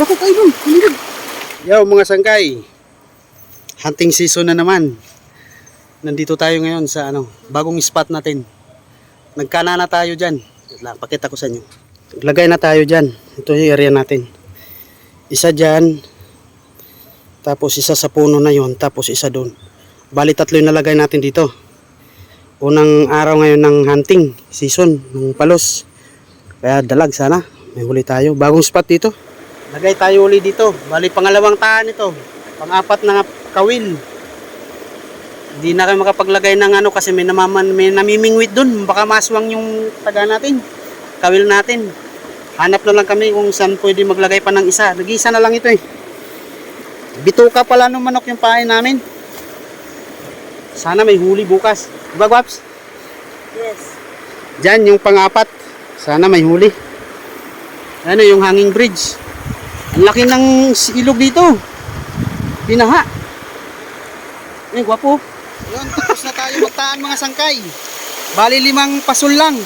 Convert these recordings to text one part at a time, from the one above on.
Ako kayo dun. Halika. Yo mga sangkay. Hunting season na naman. Nandito tayo ngayon sa ano, bagong spot natin. Nagkana na tayo diyan. Pakita ko sa inyo. Lagay na tayo diyan. Ito yung area natin. Isa diyan. Tapos isa sa puno na yon, tapos isa doon. Bali tatlo yung nalagay natin dito. Unang araw ngayon ng hunting season ng palos. Kaya dalag sana. May huli tayo. Bagong spot dito. Lagay tayo uli dito. Bali pangalawang taan ito. Pang-apat na kawil. Hindi na kayo makapaglagay ng ano kasi may namaman may namimingwit dun. Baka maswang yung taga natin. Kawil natin. Hanap na lang kami kung saan pwede maglagay pa ng isa. Nag-isa na lang ito eh. Bituka pala ng manok yung pain namin. Sana may huli bukas. Diba, Guaps? Yes. Diyan yung pang-apat. Sana may huli. Ano yung hanging bridge. Laki ng ilog dito. Binaha. Eh, gwapo. Yun, tapos na tayo magtaan mga sangkay. Bali limang pasol lang.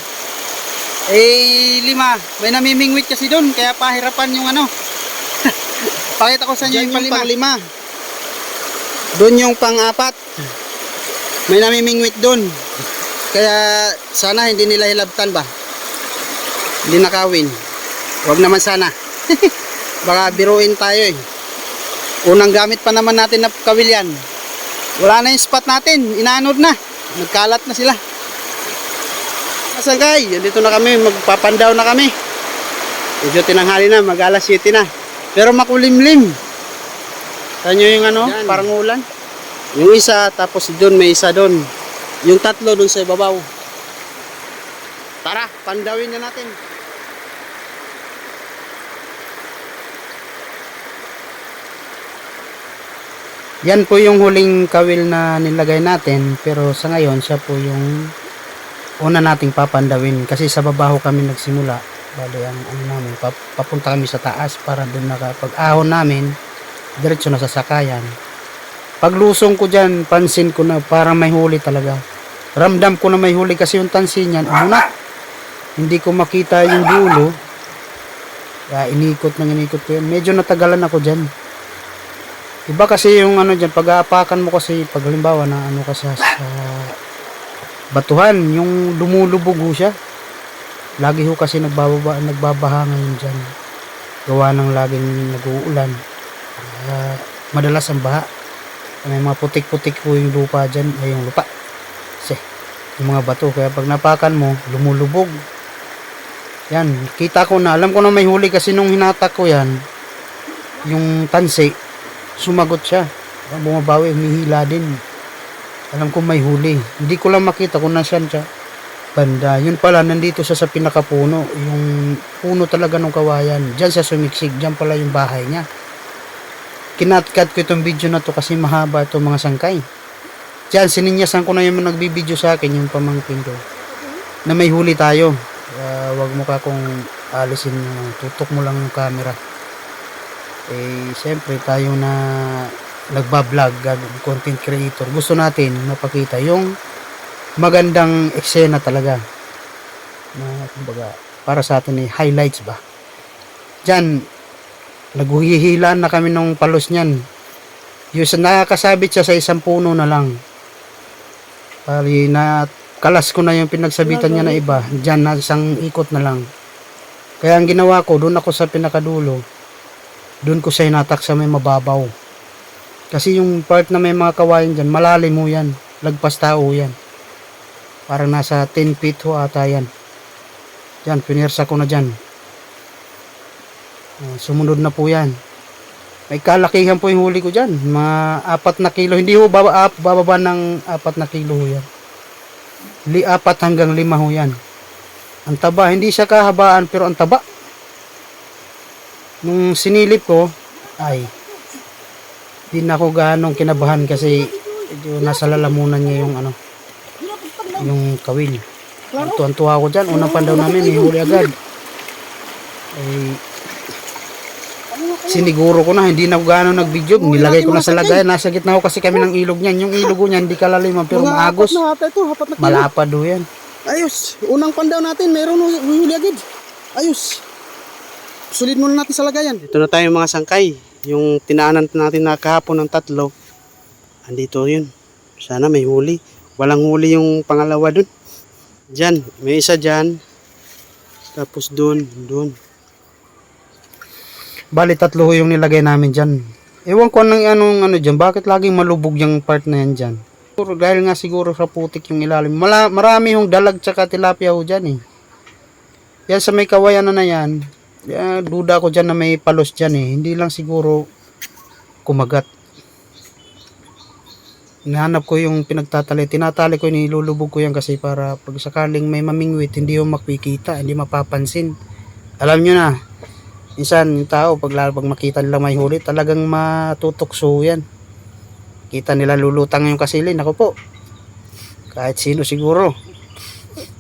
Eh, lima. May namimingwit kasi doon, kaya pahirapan yung ano. Pakita ko sa inyo yung palima. lima. Doon yung pang-apat. May namimingwit doon. Kaya sana hindi nila hilabtan ba? Hindi nakawin. Huwag naman sana. Baka biruin tayo eh. Unang gamit pa naman natin na kawil yan. Wala na yung spot natin. Inaanod na. Nagkalat na sila. Masagay. Dito na kami. Magpapandaw na kami. Medyo tinanghali na. Mag alas 7 na. Pero makulimlim. Saan nyo yung ano? Yan. Parang ulan. Yung isa. Tapos doon may isa doon. Yung tatlo doon sa ibabaw. Tara, pandawin na natin. Yan po yung huling kawil na nilagay natin pero sa ngayon siya po yung una nating papandawin kasi sa babaho kami nagsimula. Bali ang ano namin pap- papunta kami sa taas para doon nakapag ahon namin. Diretso na sa sakayan. Paglusong ko dyan pansin ko na parang may huli talaga. Ramdam ko na may huli kasi yung tansin niyan ano na? Hindi ko makita yung dulo. Kaya inikot nang inikot ko yun. Medyo natagalan ako dyan Iba kasi yung ano dyan, pag-aapakan mo kasi, pag halimbawa na ano ka sa, batuhan, yung lumulubog siya. Lagi ho kasi nagbababa, nagbabaha ngayon dyan. Gawa ng laging nag-uulan. Kaya madalas ang baha. May mga putik-putik po yung lupa dyan, ay yung lupa. Kasi, yung mga bato. Kaya pag napakan mo, lumulubog. Yan, kita ko na, alam ko na may huli kasi nung hinatak ko yan, yung tansi, sumagot siya. Bumabawi, humihila din. Alam ko may huli. Hindi ko lang makita kung nasaan siya. Banda. Yun pala, nandito siya sa pinakapuno. Yung puno talaga ng kawayan. Diyan siya sumiksik. Diyan pala yung bahay niya. Kinatkat ko itong video na to kasi mahaba itong mga sangkay. Diyan, sininyasan ko na yung nagbibideo sa akin, yung pamangkin ko. Na may huli tayo. Kaya wag mo ka kung alisin. Tutok mo lang yung camera eh siyempre tayo na nagbablog content creator. Gusto natin mapakita yung magandang eksena talaga. Na kumbaga para sa atin ay highlights ba? Dyan naghuhihilan na kami ng palos niyan. Yung sa nakakasabit siya sa isang puno na lang. Pari na kalas ko na yung pinagsabitan niya na iba. Dyan na isang ikot na lang. Kaya ang ginawa ko doon ako sa pinakadulo doon ko siya hinatak sa may mababaw. Kasi yung part na may mga kawain dyan, malalim mo yan. Lagpas tao yan. Parang nasa 10 feet ho ata yan. Yan, pinirsa ko na dyan. Ah, sumunod na po yan. May kalakihan po yung huli ko dyan. Mga apat na kilo. Hindi ho baba, up, bababa ng apat na kilo ho yan. Li, apat hanggang lima ho yan. Ang taba, hindi siya kahabaan pero ang taba nung sinilip ko ay di na ako ganong kinabahan kasi medyo nasa lalamunan niya yung ano yung kawil. Tuwan-tuwa ako dyan. Unang pandaw namin may huli agad. Ay siniguro ko na hindi na ako gano'ng nag-video. Nilagay ko na sa lagay. Nasa gitna ko kasi kami ng ilog niyan. Yung ilog ko niyan hindi kalaliman pero maagos. malapad do yan. Ayos. Unang pandaw natin, meron huli agad. Ayos. Sulit muna natin sa lagayan. Ito na tayo mga sangkay. Yung tinaanan natin na kahapon ng tatlo. Andito yun. Sana may huli. Walang huli yung pangalawa dun. Diyan. May isa dyan. Tapos dun. Dun. Bali tatlo yung nilagay namin dyan. Ewan ko nang anong ano dyan. Bakit laging malubog yung part na yan dyan. Siguro, dahil nga siguro sa putik yung ilalim. Mala, marami yung dalag tsaka tilapia ho dyan eh. Yan sa may kawayan na na yan. Yeah, duda ko dyan na may palos dyan eh. Hindi lang siguro kumagat. Hinahanap ko yung pinagtatali. Tinatali ko, nilulubog ko yan kasi para pag sakaling may mamingwit, hindi yung makikita, hindi mapapansin. Alam nyo na, minsan yung tao, pag, pag makita nila may huli, talagang matutokso yan. Kita nila lulutang yung kasilin. Ako po, kahit sino siguro.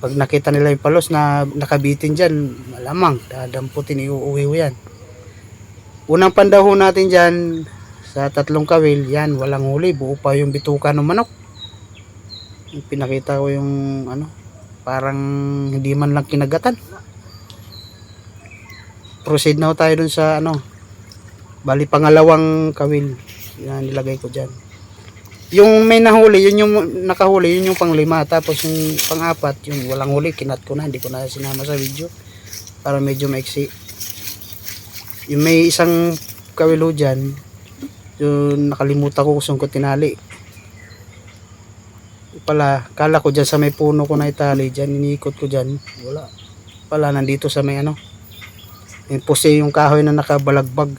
Pag nakita nila yung palos na nakabitin dyan, malamang, dadamputin, iuuwi yan. Unang pandaho natin dyan, sa tatlong kawil, yan, walang huli, buo pa yung bituka ng manok. Pinakita ko yung, ano, parang hindi man lang kinagatan. Proceed na tayo dun sa, ano, bali pangalawang kawil, yan, nilagay ko dyan. Yung may nahuli, yun yung nakahuli, yun yung panglima. Tapos yung pang-apat, yung walang huli, kinat ko na, hindi ko na sinama sa video. Para medyo maiksi. Yung may isang kawilo dyan, yung nakalimutan ko kung ko tinali. Pala, kala ko dyan sa may puno ko na itali, dyan, iniikot ko dyan. Wala. Pala, nandito sa may ano. Yung puse yung kahoy na nakabalagbag.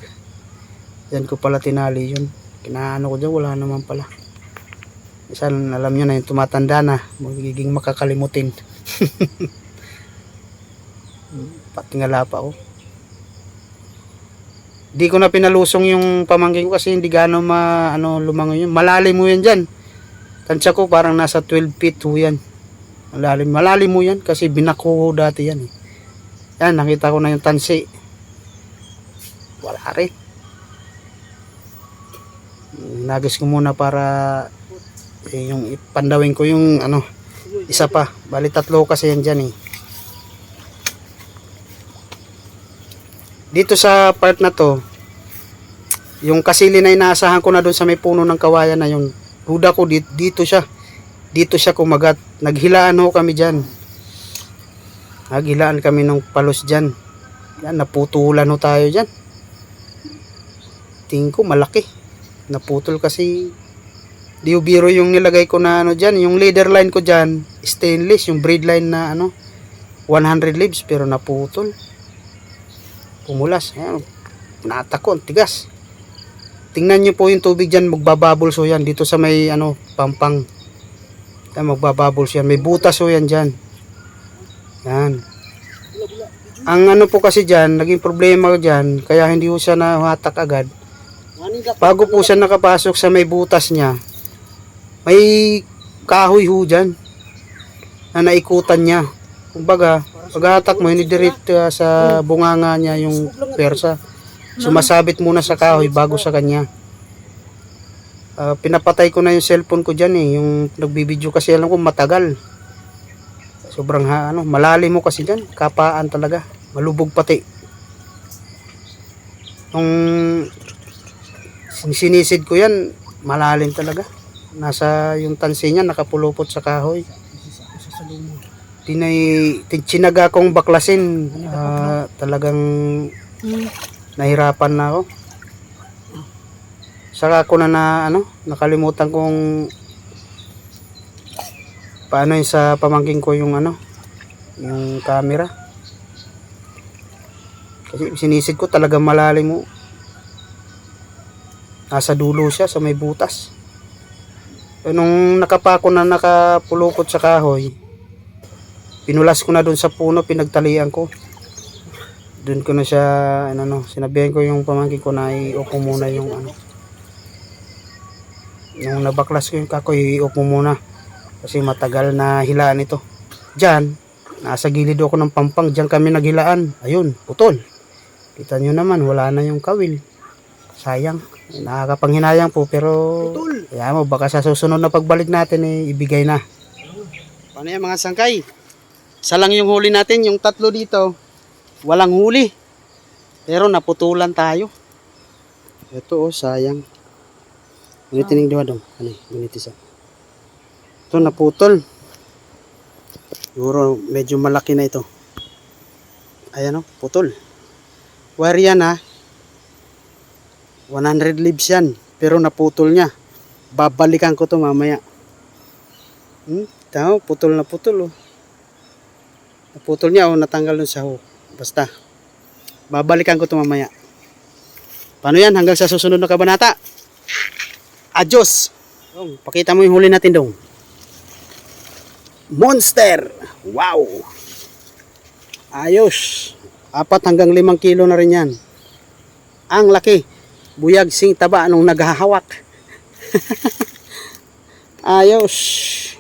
Yan ko pala tinali yun. Kinaano ko dyan, wala naman pala. Minsan alam nyo na yung tumatanda na, magiging makakalimutin. Patingala pa ako. Di ko na pinalusong yung pamangkin ko kasi hindi gaano ma, ano, lumangoy yun. Malalim mo yan dyan. Tansya ko parang nasa 12 feet ho yan. Malalim, malalim mo yan kasi binako ko dati yan eh. Yan, nakita ko na yung tansi. Wala rin. Nagis ko muna para eh, yung ipandawin ko yung ano isa pa. Bali tatlo kasi yan dyan eh. Dito sa part na to yung kasili na inaasahan ko na doon sa may puno ng kawayan na yung ruda ko dito, dito siya. Dito siya kumagat. Naghilaan ho kami dyan. Naghilaan kami ng palos dyan. Yan naputulan ho tayo dyan. Tingin ko malaki. Naputol kasi Di biro yung nilagay ko na ano dyan. Yung leader line ko dyan, stainless. Yung braid line na ano, 100 leaves pero naputol. Pumulas. Ayan. Natako, ang tigas. Tingnan nyo po yung tubig dyan, magbabubbles so yan. Dito sa may ano, pampang. Ayan, magbabubbles yan. May butas so yan dyan. Yan. Ang ano po kasi dyan, naging problema ko dyan, kaya hindi ko siya nahatak agad. Bago po siya nakapasok sa may butas niya, may kahoy ho dyan na naikutan niya. Kumbaga, paghatak mo, hinidirit uh, sa bunganga niya yung persa. Sumasabit muna sa kahoy bago sa kanya. Ah, pinapatay ko na yung cellphone ko dyan eh. Yung nagbibideo kasi alam ko matagal. Sobrang ha, ano, malalim mo kasi dyan. Kapaan talaga. Malubog pati. Nung sinisid ko yan, malalim talaga. Nasa yung tansi niya nakapulupot sa kahoy. Tinay tinaga kong baklasin. Ah, talagang nahirapan na ako. Saka ako na, na ano, nakalimutan kong paano yung sa pamangking ko yung ano, yung camera. Kasi sinisid ko talagang malalim mo. Nasa dulo siya sa may butas. Nung nakapako na nakapulukot sa kahoy, pinulas ko na doon sa puno, pinagtalian ko. Doon ko na siya, ano, no, sinabihan ko yung pamangkin ko na iupo muna yung ano. Nung nabaklas ko yung kakoy, iupo muna. Kasi matagal na hilaan ito. Diyan, nasa gilid ako ng pampang, diyan kami naghilaan. Ayun, putol. Kita nyo naman, wala na yung kawil. Sayang. Nakakapanghinayang po pero kaya mo baka sa susunod na pagbalik natin eh, ibigay na. Paano yan mga sangkay? Isa lang yung huli natin, yung tatlo dito. Walang huli. Pero naputulan tayo. Ito oh, sayang. Gunit tining diwa dong. Ano, gunit isa. Ito naputol. Siguro medyo malaki na ito. Ayan oh, putol. Wire yan ha. 100 leaves yan. Pero naputol niya. Babalikan ko to mamaya. Hmm? Tama, putol na putol oh. Naputol niya oh, natanggal dun sa ho. Basta. Babalikan ko to mamaya. Paano yan? Hanggang sa susunod na kabanata. Adios! Dong, pakita mo yung huli natin dong. Monster! Wow! Ayos! Apat hanggang limang kilo na rin yan. Ang laki. Buyag sing taba nung naghahawak. Ayos!